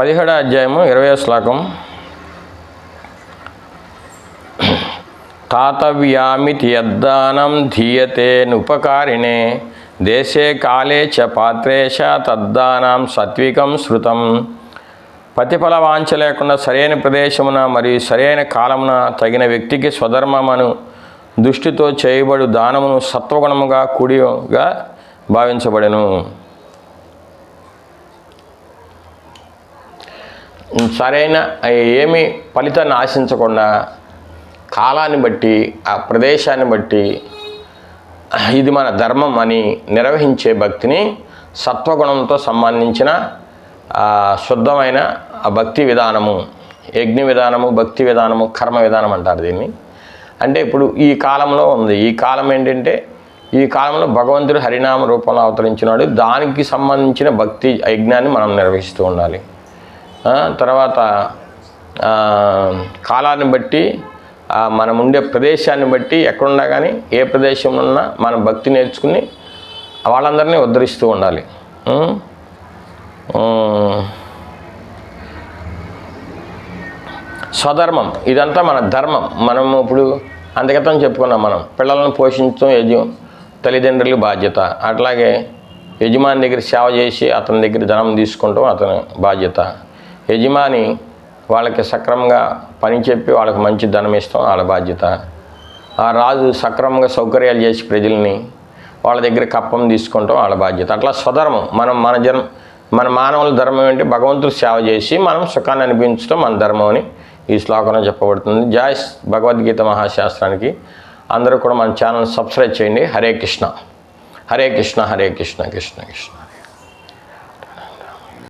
పదిహేడో అధ్యాయము ఇరవై శ్లోకం. తాతవ్యామితి యద్దానం ధీయతే ఉపకారిణే దేశే కాలే చ పాత్రేష తద్దానం సాత్వికం శృతం. ప్రతిఫల వాంఛ లేకుండా సరైన ప్రదేశమున మరియు సరైన కాలమున తగిన వ్యక్తికి స్వధర్మమును దృష్టితో చేయబడు దానమును సత్వగుణముగా కూడిగా భావించబడెను. సరైన ఏమి ఫలితాన్ని ఆశించకుండా కాలాన్ని బట్టి ఆ ప్రదేశాన్ని బట్టి ఇది మన ధర్మం అని నిర్వహించే భక్తిని సత్వగుణంతో సంబంధించిన శుద్ధమైన ఆ భక్తి విధానము యజ్ఞ విధానము భక్తి విధానము కర్మ విధానం అంటారు దీన్ని. అంటే ఇప్పుడు ఈ కాలంలో ఉంది. ఈ కాలం ఏంటంటే ఈ కాలంలో భగవంతుడు హరినామ రూపంలో అవతరించినాడు. దానికి సంబంధించిన భక్తి యజ్ఞాన్ని మనం నిర్వహిస్తూ ఉండాలి. తర్వాత కాలాన్ని బట్టి మనం ఉండే ప్రదేశాన్ని బట్టి ఎక్కడున్నా కానీ ఏ ప్రదేశంలో ఉన్నా మనం భక్తి నేర్చుకుని వాళ్ళందరినీ ఉద్ధరిస్తూ ఉండాలి. స్వధర్మం ఇదంతా మన ధర్మం. మనము ఇప్పుడు అంతగతం చెప్పుకున్నాం మనం. పిల్లలను పోషించడం యజం తల్లిదండ్రుల బాధ్యత. అట్లాగే యజమాని దగ్గర సేవ చేసి అతని దగ్గర ధనం తీసుకుంటాం అతని బాధ్యత. యజమాని వాళ్ళకి సక్రమంగా పని చెప్పి వాళ్ళకి మంచి ధనం ఇస్తాం వాళ్ళ బాధ్యత. ఆ రాజు సక్రమంగా సౌకర్యాలు చేసి ప్రజల్ని వాళ్ళ దగ్గర కప్పం తీసుకుంటాం వాళ్ళ బాధ్యత. అట్లా స్వధర్మం. మనం మన జన్మ మన మానవుల ధర్మం ఏంటి? భగవంతుడు సేవ చేసి మనం సుఖాన్ని అనిపించడం మన ధర్మం అని ఈ శ్లోకంలో చెప్పబడుతుంది. జాయ్ భగవద్గీత మహాశాస్త్రానికి అందరూ కూడా మన ఛానల్ సబ్స్క్రైబ్ చేయండి. హరే కృష్ణ. హరే కృష్ణ హరే కృష్ణ కృష్ణ కృష్ణ.